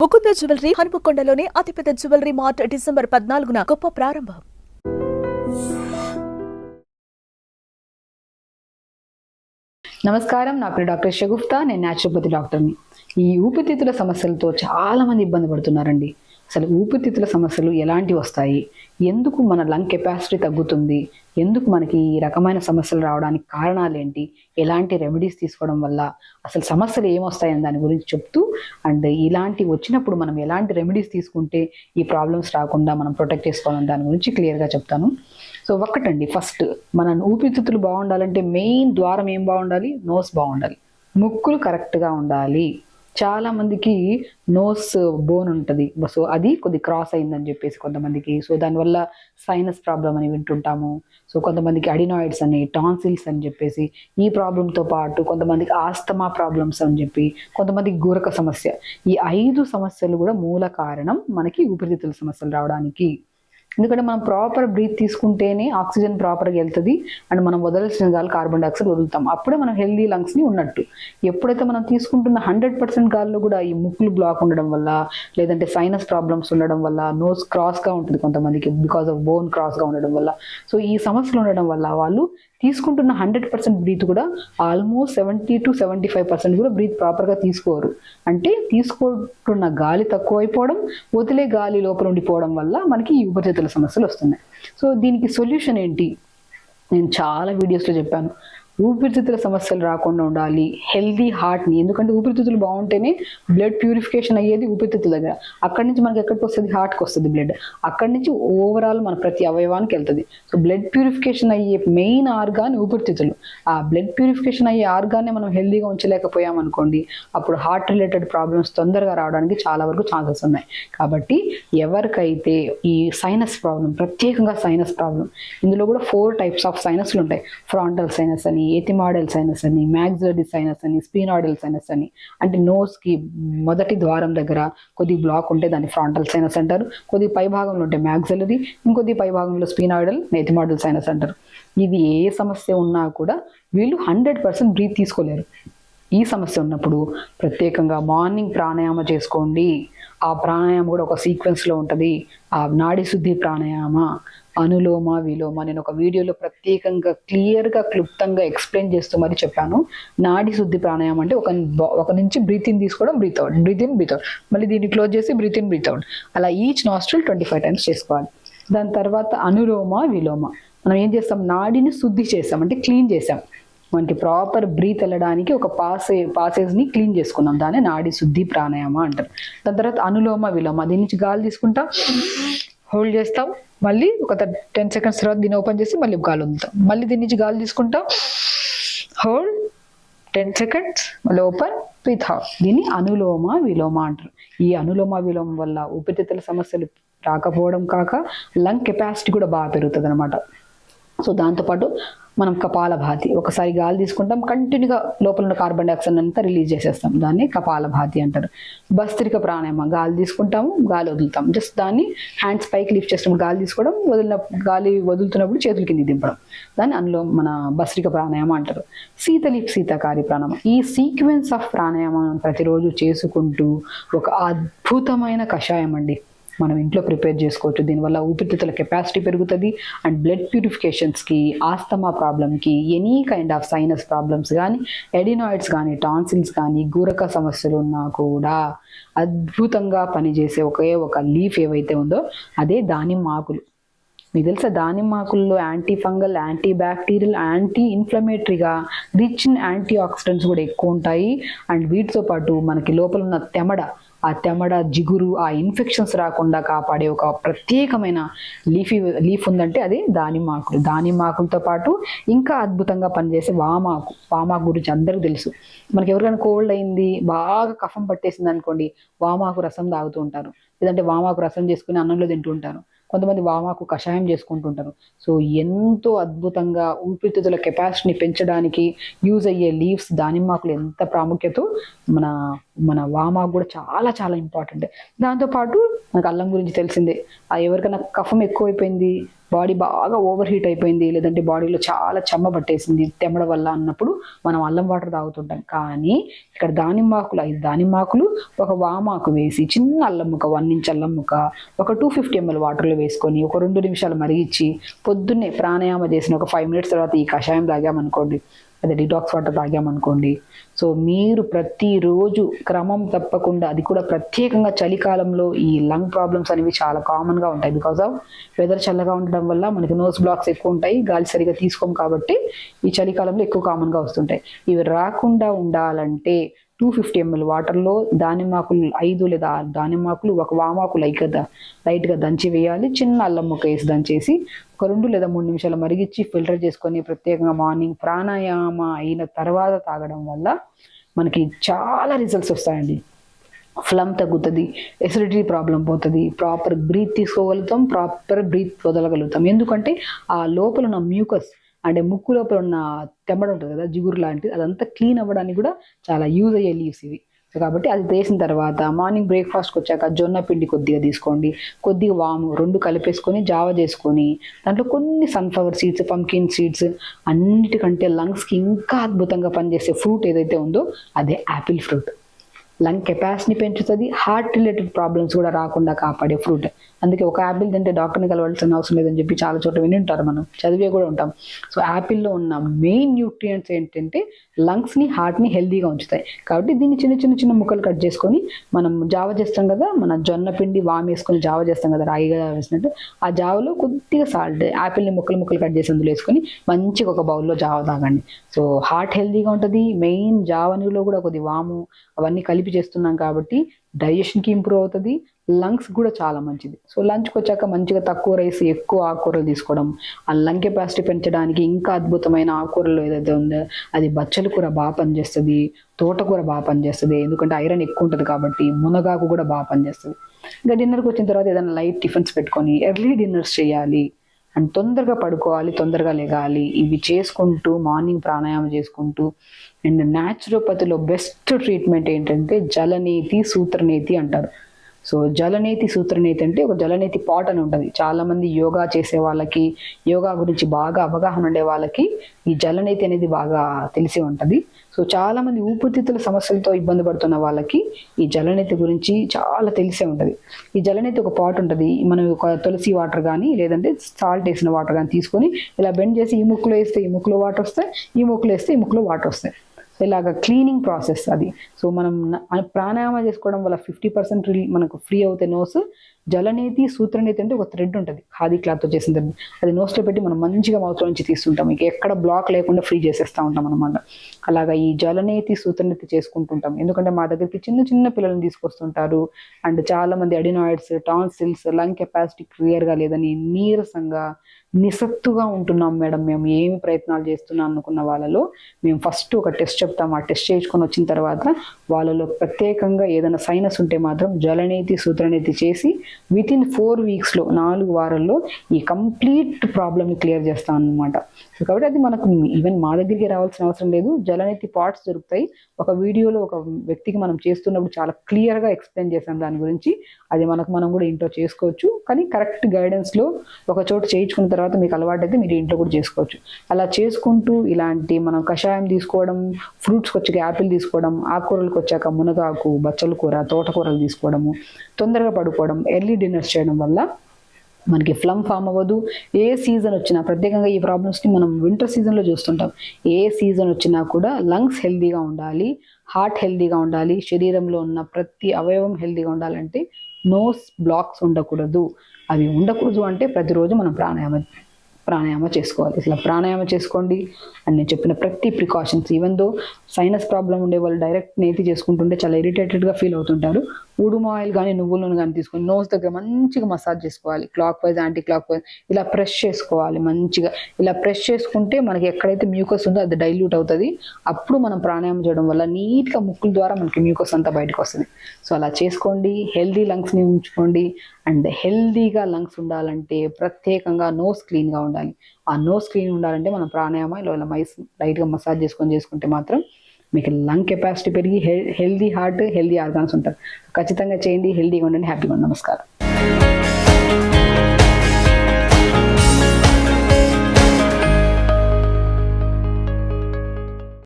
Mukunda jewellery హనుమకొండలోని అతిపెద్ద jewellery mart December పద్నాలుగున గొప్ప ప్రారంభం. నమస్కారం నా పేరు డాక్టర్ షగుఫ్తా నేను న్యాచురోపతి డాక్టర్ని. ఈ ఊపిరితిత్తుల సమస్యలతో చాలా మంది ఇబ్బంది పడుతున్నారండి. అసలు ఊపిరితిత్తుల సమస్యలు ఎలాంటివి వస్తాయి? ఎందుకు మన లంగ్ కెపాసిటీ తగ్గుతుంది? ఎందుకు మనకి ఈ రకమైన సమస్యలు రావడానికి కారణాలు ఏంటి? ఎలాంటి రెమెడీస్ తీసుకోవడం వల్ల అసలు సమస్యలు ఏమొస్తాయని దాని గురించి చెప్తూ అండ్ ఇలాంటి వచ్చినప్పుడు మనం ఎలాంటి రెమెడీస్ తీసుకుంటే ఈ ప్రాబ్లమ్స్ రాకుండా మనం ప్రొటెక్ట్ చేసుకోవాలని దాని గురించి క్లియర్గా చెప్తాను. సో ఒక్కటండి. ఫస్ట్ మన ఊపిరితిత్తులు బాగుండాలంటే మెయిన్ ద్వారం ఏం బాగుండాలి? నోస్ బాగుండాలి. ముక్కులు కరెక్ట్గా ఉండాలి. చాలా మందికి నోస్ బోన్ ఉంటుంది. సో అది కొద్ది క్రాస్ అయిందని చెప్పేసి కొంతమందికి. సో దానివల్ల సైనస్ ప్రాబ్లం అని వింటుంటాము. సో కొంతమందికి అడినాయిడ్స్ అని టాన్సిల్స్ అని చెప్పేసి ఈ ప్రాబ్లంతో పాటు కొంతమందికి ఆస్తమా ప్రాబ్లమ్స్ అని చెప్పి కొంతమందికి గురక సమస్య. ఈ ఐదు సమస్యలు కూడా మూల కారణం మనకి ఊపిరితిత్తుల సమస్యలు రావడానికి ఎందుకంటే మనం ప్రాపర్ బ్రీత్ తీసుకుంటేనే ఆక్సిజన్ ప్రాపర్గా వెళ్తుంది అండ్ మనం వదలాల్సిన గాలి కార్బన్ డైఆక్సైడ్ వదులుతాం. అప్పుడే మనం హెల్దీ లంగ్స్ని ఉన్నట్టు. ఎప్పుడైతే మనం తీసుకుంటున్న హండ్రెడ్ పర్సెంట్ గాల్లో కూడా ఈ ముక్కులు బ్లాక్ ఉండడం వల్ల లేదంటే సైనస్ ప్రాబ్లమ్స్ ఉండడం వల్ల నోస్ క్రాస్గా ఉంటుంది కొంతమందికి బికాస్ ఆఫ్ బోన్ క్రాస్గా ఉండడం వల్ల. సో ఈ సమస్యలు ఉండడం వల్ల వాళ్ళు తీసుకుంటున్న హండ్రెడ్ పర్సెంట్ బ్రీత్ కూడా almost seventy to seventy five percent కూడా బ్రీత్ ప్రాపర్గా తీసుకోరు. అంటే తీసుకుంటున్న గాలి తక్కువ అయిపోవడం వదిలే గాలి లోపల ఉండిపోవడం వల్ల మనకి ఈ ఊపిరితిత్తుల సమస్యలు వస్తున్నాయి. సో దీనికి సొల్యూషన్ ఏంటి? నేను చాలా వీడియోస్లో చెప్పాను. ఊపిరితిత్తుల సమస్యలు రాకుండా ఉండాలి. హెల్దీ హార్ట్ని ఎందుకంటే ఊపిరితిత్తులు బాగుంటేనే బ్లడ్ ప్యూరిఫికేషన్ అయ్యేది ఊపిరితిత్తుల దగ్గర. అక్కడి నుంచి మనకి ఎక్కడికి వస్తుంది? హార్ట్కి వస్తుంది బ్లడ్ అక్కడి నుంచి ఓవరాల్ మన ప్రతి అవయవానికి వెళ్తుంది. సో బ్లడ్ ప్యూరిఫికేషన్ అయ్యే మెయిన్ ఆర్గాన్ ఊపిరితిత్తులు. ఆ బ్లడ్ ప్యూరిఫికేషన్ అయ్యే ఆర్గాన్ని మనం హెల్దీగా ఉంచలేకపోయామనుకోండి అప్పుడు హార్ట్ రిలేటెడ్ ప్రాబ్లమ్స్ తొందరగా రావడానికి చాలా వరకు ఛాన్సెస్ ఉన్నాయి. కాబట్టి ఎవరికైతే ఈ సైనస్ ప్రాబ్లం ప్రత్యేకంగా సైనస్ ప్రాబ్లం ఇందులో కూడా ఫోర్ టైప్స్ ఆఫ్ సైనస్లు ఉంటాయి. ఫ్రాంటల్ సైనస్ అని ఎతిమాడల్ సైనస్ అని మ్యాగ్జరీ సైనస్ అని స్పీనాడల్ సైనస్ అని అంటే నోస్కి మొదటి ద్వారం దగ్గర కొద్ది బ్లాక్ ఉంటే దాన్ని ఫ్రాంటల్ సైనస్ అంటారు కొద్ది పై భాగంలో ఉంటే మ్యాగ్జలరీ ఇంకొద్ది పై భాగంలో స్పీనాయిడల్ ఎతిమాడల్ సైనస్ అంటారు ఇది ఏ సమస్య ఉన్నా కూడా వీళ్ళు హండ్రెడ్ పర్సెంట్ బ్రీత్ తీసుకోలేరు. ఈ సమస్య ఉన్నప్పుడు ప్రత్యేకంగా మార్నింగ్ ప్రాణాయామ చేసుకోండి. ఆ ప్రాణాయామం కూడా ఒక సీక్వెన్స్లో ఉంటుంది. ఆ నాడి శుద్ధి ప్రాణాయామ. అనులోమ విలోమ నేను ఒక వీడియోలో ప్రత్యేకంగా క్లియర్గా క్లుప్తంగా ఎక్స్ప్లెయిన్ చేస్తూ మరి చెప్పాను. నాడి శుద్ధి ప్రాణాయామం అంటే ఒక ఒక నుంచి బ్రీత్ ఇన్ తీసుకోవడం breath out breath in breath out. మళ్ళీ దీన్ని క్లోజ్ చేసి బ్రీత్ ఇన్ బ్రీత్ అవుట్. అలా each nostril twenty five times చేసుకోవాలి. దాని తర్వాత అనులోమ విలోమ. మనం ఏం చేస్తాం? నాడిని శుద్ధి చేస్తాం అంటే క్లీన్ చేసాం మనకి ప్రాపర్ బ్రీత్ వెళ్ళడానికి ఒక పాసే పాసేజ్ని క్లీన్ చేసుకున్నాం. దాన్ని నాడి శుద్ధి ప్రాణాయామ అంటారు. దాని తర్వాత అనులోమ విలోమ. దీని నుంచి గాలి తీసుకుంటాం. హోల్డ్ చేస్తాం. మళ్ళీ ఒక టెన్ సెకండ్స్ తర్వాత దీన్ని ఓపెన్ చేసి మళ్ళీ గాలి వదులుతాం. మళ్ళీ దీని నుంచి గాలి తీసుకుంటాం. హోల్డ్ టెన్ సెకండ్స్ మళ్ళీ ఓపెన్ బ్రీత్ అవుట్ దీన్ని అనులోమ విలోమ అంటారు. ఈ అనులోమ విలోమం వల్ల ఊపిరితిత్తుల సమస్యలు రాకపోవడం కాక లంగ్ కెపాసిటీ కూడా బాగా పెరుగుతుంది అనమాట సో దాంతోపాటు మనం కపాల భాతి ఒకసారి గాలి తీసుకుంటాం కంటిన్యూగా లోపల ఉన్న కార్బన్ డైఆక్సైడ్ అంతా రిలీజ్ చేసేస్తాం. దాన్ని కపాల భాతి అంటారు. భస్త్రిక ప్రాణాయామ గాలి తీసుకుంటాము గాలి వదులుతాం. జస్ట్ దాన్ని హ్యాండ్స్ పైకి లిఫ్ట్ చేసినప్పుడు గాలి తీసుకోవడం వదిలిన గాలి వదులుతున్నప్పుడు చేతుల కింద దింపడం. దాన్ని అందులో మన భస్త్రిక ప్రాణాయామం అంటారు. శీతలి శీతకారి ప్రాణాయామం. ఈ సీక్వెన్స్ ఆఫ్ ప్రాణాయామం ప్రతిరోజు చేసుకుంటూ ఒక అద్భుతమైన కషాయం అండి. మనం ఇంట్లో ప్రిపేర్ చేసుకోవచ్చు. దీనివల్ల ఊపిరితిత్తుల కెపాసిటీ పెరుగుతుంది అండ్ బ్లడ్ ప్యూరిఫికేషన్స్కి asthma ప్రాబ్లమ్కి any kind of sinus problems కానీ ఎడినాయిడ్స్ కానీ టాన్సిల్స్ కానీ గూరక సమస్యలు ఉన్నా కూడా అద్భుతంగా పనిచేసే ఒకే ఒక లీఫ్ ఏవైతే ఉందో అదే దానిమ్మ ఆకులు. మీకు తెలుసా దానిమ్మ ఆకుల్లో antifungal antibacterial anti ఇన్ఫ్లమేటరీగా రిచ్ ఇన్ యాంటీ ఆక్సిడెంట్స్ కూడా ఎక్కువ ఉంటాయి. అండ్ వీటితో పాటు మనకి లోపల ఉన్న తెమడ ఆ తెమడ జిగురు ఆ ఇన్ఫెక్షన్స్ రాకుండా కాపాడే ఒక ప్రత్యేకమైన లీఫీ లీఫ్ ఉందంటే అది దానిమ్మాకులు దానిమాకులతో పాటు ఇంకా అద్భుతంగా పనిచేసే వామాకు వామాకు గురించి అందరికీ తెలుసు. మనకి ఎవరికైనా కోల్డ్ అయింది బాగా కఫం పట్టేసింది అనుకోండి వామాకు రసం తాగుతూ ఉంటారు. లేదంటే వామాకు రసం చేసుకుని అన్నంలో తింటూ ఉంటారు. కొంతమంది వామాకు కషాయం చేసుకుంటుంటారు. సో ఎంతో అద్భుతంగా ఊపిరితిత్తుల కెపాసిటీని పెంచడానికి యూజ్ అయ్యే లీవ్స్ దానిమ్మాకులు ఎంత ప్రాముఖ్యత మన మన వామాకు కూడా చాలా చాలా ఇంపార్టెంట్. దాంతోపాటు నాకు అల్లం గురించి తెలిసిందే. ఎవరికైనా కఫం ఎక్కువైపోయింది బాడీ బాగా ఓవర్ హీట్ అయిపోయింది లేదంటే బాడీలో చాలా చెమ్మ పట్టేసింది తెమ్మడం వల్ల అన్నప్పుడు మనం అల్లం వాటర్ తాగుతుంటాం. కానీ ఇక్కడ దానిమ్మాకులు ఐదు దానిమ్మాకులు ఒక వామాకు వేసి చిన్న అల్లం ముక్క వన్ ఇంచ్ అల్లం ముక్క ఒక టూ ఫిఫ్టీ ఎంఎల్ వాటర్లో వేసుకొని ఒక రెండు నిమిషాలు మరిగించి పొద్దున్నే ప్రాణాయామ చేసిన ఒక ఫైవ్ మినిట్స్ తర్వాత ఈ కషాయం తాగామనుకోండి అదే డిటాక్స్ వాటర్ తాగామనుకోండి. సో మీరు ప్రతిరోజు క్రమం తప్పకుండా అది కూడా ప్రత్యేకంగా చలికాలంలో ఈ లంగ్ ప్రాబ్లమ్స్ అనేవి చాలా కామన్గా ఉంటాయి. బికాస్ ఆఫ్ వెదర్ చల్లగా ఉండడం వల్ల మనకి నోస్ బ్లాక్స్ ఎక్కువ ఉంటాయి గాలి సరిగా తీసుకోం కాబట్టి ఈ చలికాలంలో ఎక్కువ కామన్గా వస్తుంటాయి. ఇవి రాకుండా ఉండాలంటే టూ ఫిఫ్టీ ఎంఎల్ వాటర్లో దానిమాకులు ఐదు లేదా దానిమాకులు ఒక వామాకు లైక్ లైట్గా దంచి వేయాలి. చిన్న అల్లం ముక్క వేసి దంచేసి ఒక రెండు లేదా మూడు నిమిషాలు మరిగించి ఫిల్టర్ చేసుకొని ప్రత్యేకంగా మార్నింగ్ ప్రాణాయామ అయిన తర్వాత తాగడం వల్ల మనకి చాలా రిజల్ట్స్ వస్తాయండి. ఫ్లమ్ తగ్గుతుంది ఎసిడిటీ ప్రాబ్లం పోతుంది ప్రాపర్ బ్రీత్ తీసుకోగలుగుతాం ప్రాపర్ బ్రీత్ వదలగలుగుతాం. ఎందుకంటే ఆ లోపల ఉన్న మ్యూకస్ అంటే ముక్కు లోపల ఉన్న తెమ్మడం ఉంటుంది కదా జిగురు లాంటిది అదంతా క్లీన్ అవ్వడానికి కూడా చాలా యూజ్ అయ్యే లీవ్స్ ఇవి. సో కాబట్టి అది వేసిన తర్వాత మార్నింగ్ బ్రేక్ఫాస్ట్కి వచ్చాక జొన్న పిండి కొద్దిగా తీసుకోండి. కొద్దిగా వాము రెండు కలిపేసుకొని జావ చేసుకొని దాంట్లో కొన్ని సన్ఫ్లవర్ సీడ్స్ పంకిన్ సీడ్స్ అన్నిటికంటే లంగ్స్కి ఇంకా అద్భుతంగా పనిచేసే ఫ్రూట్ ఏదైతే ఉందో అదే యాపిల్ ఫ్రూట్ లంగ్ కెపాసిటీ పెంచుతుంది హార్ట్ రిలేటెడ్ ప్రాబ్లమ్స్ కూడా రాకుండా కాపాడే ఫ్రూట్. అందుకే ఒక యాపిల్ తింటే డాక్టర్ని కలవాల్సిన అవసరం లేదని చెప్పి చాలా చోట్ల విని ఉంటారు మనం. చదివే కూడా ఉంటాం. సో యాపిల్లో ఉన్న మెయిన్ న్యూట్రియంట్స్ ఏంటంటే లంగ్స్ని హార్ట్ని హెల్దీగా ఉంచుతాయి. కాబట్టి దీన్ని చిన్న చిన్న చిన్న ముక్కలు కట్ చేసుకొని మనం జావ చేస్తాం కదా మన జొన్న పిండి వామ్ వేసుకొని జావ చేస్తాం కదా రాయిగా వేసినట్టు ఆ జావలో కొద్దిగా సాల్ట్ యాపిల్ని ముక్కలు ముక్కలు కట్ చేసి అందులో వేసుకొని మంచిగా ఒక బౌల్లో జావ తాగండి. సో హార్ట్ హెల్దీగా ఉంటుంది మెయిన్ జావనిలో కూడా కొద్ది వాము అవన్నీ కలిపి చేస్తున్నాం కాబట్టి డైజెషన్కి ఇంప్రూవ్ అవుతుంది లంగ్స్ కూడా చాలా మంచిది. సో లంచ్కి వచ్చాక మంచిగా తక్కువ రైస్ ఎక్కువ ఆకుకూరలు తీసుకోవడం ఆ లంగ్ కెపాసిటీ పెంచడానికి ఇంకా అద్భుతమైన ఆకుకూరలు ఏదైతే ఉందో అది బచ్చల కూర బాగా పనిచేస్తుంది తోటకూర బాగా పనిచేస్తుంది ఎందుకంటే ఐరన్ ఎక్కువ ఉంటుంది కాబట్టి మునగాకు కూడా బాగా పనిచేస్తుంది. ఇంకా డిన్నర్కి వచ్చిన తర్వాత ఏదైనా లైట్ టిఫిన్స్ పెట్టుకొని ఎర్లీ డిన్నర్స్ చేయాలి. అండ్ తొందరగా పడుకోవాలి తొందరగా లేగాలి. ఇవి చేసుకుంటూ మార్నింగ్ ప్రాణాయామం చేసుకుంటూ అండ్ న్యాచురోపతిలో బెస్ట్ ట్రీట్మెంట్ ఏంటంటే జలనీతి సూత్రనీతి అంటారు. సో జలనేతి సూత్రనేతి అంటే ఒక జలనేతి పాట్ అని ఉంటుంది. చాలా మంది యోగా చేసే వాళ్ళకి యోగా గురించి బాగా అవగాహన ఉండే వాళ్ళకి ఈ జలనేతి అనేది బాగా తెలిసి ఉంటుంది. సో చాలా మంది ఊపిరితిత్తుల సమస్యలతో ఇబ్బంది పడుతున్న వాళ్ళకి ఈ జలనేతి గురించి చాలా తెలిసే ఉంటుంది. ఈ జలనేతి ఒక పాట్ ఉంటుంది. మనం ఒక తులసి వాటర్ కానీ లేదంటే సాల్ట్ వేసిన వాటర్ కానీ తీసుకొని ఇలా బెండ్ చేసి ఈ ముక్కులో వేస్తే ఈ ముక్కులో వాటర్ వస్తాయి ఈ ముక్కులో వేస్తే ఈ ముక్కులో వాటర్ వస్తాయి. ఇలాగ క్లీనింగ్ ప్రాసెస్ అది. సో మనం ప్రాణాయామ ప్రాణాయామం చేసుకోవడం వల్ల ఫిఫ్టీ పర్సెంట్ మనకు ఫ్రీ అవుతాయి నోస్ జలనేతి సూత్రనేతి అంటే ఒక థ్రెడ్ ఉంటుంది ఖాదీ క్లాత్తో చేసిన థ్రెడ్ అది నోస్లో పెట్టి మనం మంచిగా మౌత్లో నుంచి తీస్తుంటాం. ఇక ఎక్కడ బ్లాక్ లేకుండా ఫ్రీ చేసేస్తూ ఉంటాం అనమాట అలాగా ఈ జలనేతి సూత్రనేతి చేసుకుంటుంటాం. ఎందుకంటే మా దగ్గరికి చిన్న చిన్న పిల్లల్ని తీసుకొస్తుంటారు. అండ్ చాలా మంది అడినాయిడ్స్ టాన్సిల్స్ లంగ్ కెపాసిటీ క్లియర్గా లేదని నీరసంగా నిసత్తుగా ఉంటున్నాం మేడం. మేము ఏమి ప్రయత్నాలు చేస్తున్నాం అనుకున్న వాళ్ళలో మేము ఫస్ట్ ఒక టెస్ట్ చెప్తాం. ఆ టెస్ట్ చేయించుకొని వచ్చిన తర్వాత వాళ్ళలో ప్రత్యేకంగా ఏదైనా సైనస్ ఉంటే మాత్రం జలనేతి సూత్రనేతి చేసి విత్ ఇన్ ఫోర్ వీక్స్లో నాలుగు వారాల్లో ఈ కంప్లీట్ ప్రాబ్లమ్ని క్లియర్ చేస్తాం అనమాట కాబట్టి అది మనకు ఈవెన్ మా దగ్గరికి రావాల్సిన అవసరం లేదు. జలనేతి పార్ట్స్ దొరుకుతాయి. ఒక వీడియోలో ఒక వ్యక్తికి మనం చేస్తున్నప్పుడు చాలా క్లియర్గా ఎక్స్ప్లెయిన్ చేసాం దాని గురించి. అది మనకు మనం కూడా ఇంట్లో చేసుకోవచ్చు. కానీ కరెక్ట్ గైడెన్స్లో ఒక చోట చేయించుకున్న తర్వాత మీకు అలవాటు అయితే మీరు ఇంట్లో కూడా చేసుకోవచ్చు. అలా చేసుకుంటూ ఇలాంటి మనం కషాయం తీసుకోవడం ఫ్రూట్స్కి వచ్చాక యాపిల్ తీసుకోవడం ఆకుకూరలకు వచ్చాక మునగాకు బచ్చల కూర తోటకూరలు తీసుకోవడము తొందరగా పడుకోవడం ఎర్లీ డిన్నర్స్ చేయడం వల్ల మనకి ఫ్లమ్ ఫామ్ అవ్వదు. ఏ సీజన్ వచ్చినా ప్రత్యేకంగా ఈ ప్రాబ్లమ్స్ని మనం వింటర్ సీజన్లో చూస్తుంటాం. ఏ సీజన్ వచ్చినా కూడా లంగ్స్ హెల్దీగా ఉండాలి హార్ట్ హెల్దీగా ఉండాలి శరీరంలో ఉన్న ప్రతి అవయవం హెల్దీగా ఉండాలంటే నోస్ బ్లాక్స్ ఉండకూడదు. అవి ఉండకూడదు అంటే ప్రతిరోజు మనం ప్రాణాయామం ప్రాణాయామ చేసుకోవాలి. ఇట్లా ప్రాణాయామ చేసుకోండి అని నేను చెప్పిన ప్రతి precautions even though sinus problem ఉండే వాళ్ళు డైరెక్ట్ నేతి చేసుకుంటుంటే చాలా ఇరిటేటెడ్గా ఫీల్ అవుతుంటారు. ఉడుమ ఆయిల్ కానీ నువ్వుల నూనె కానీ తీసుకొని నోస్ దగ్గర మంచిగా మసాజ్ చేసుకోవాలి. Clockwise anticlockwise ఇలా ప్రెస్ చేసుకోవాలి మంచిగా. ఇలా ప్రెస్ చేసుకుంటే మనకి ఎక్కడైతే మ్యూకస్ ఉందో అది డైల్యూట్ అవుతుంది. అప్పుడు మనం ప్రాణాయామం చేయడం వల్ల నీట్గా ముక్కుల ద్వారా మనకి మ్యూకస్ అంతా బయటకు వస్తుంది. సో అలా చేసుకోండి. హెల్దీ లంగ్స్ని ఉంచుకోండి. అండ్ హెల్దీగా లంగ్స్ ఉండాలంటే ప్రత్యేకంగా నోస్ క్లీన్గా ఉండాలి. ఆ నో స్క్రీన్ ఉండాలంటే మనం ప్రాణాయామ ఇలా మైస్ లైట్గా మసాజ్ చేసుకొని చేసుకుంటే మాత్రం మీకు లంగ్ కెపాసిటీ పెరిగి హెల్దీ హార్ట్ హెల్దీ ఆర్గాన్స్ ఉంటారు. ఖచ్చితంగా చేయండి హెల్దీగా ఉండండి హ్యాపీగా ఉండండి. నమస్కారం.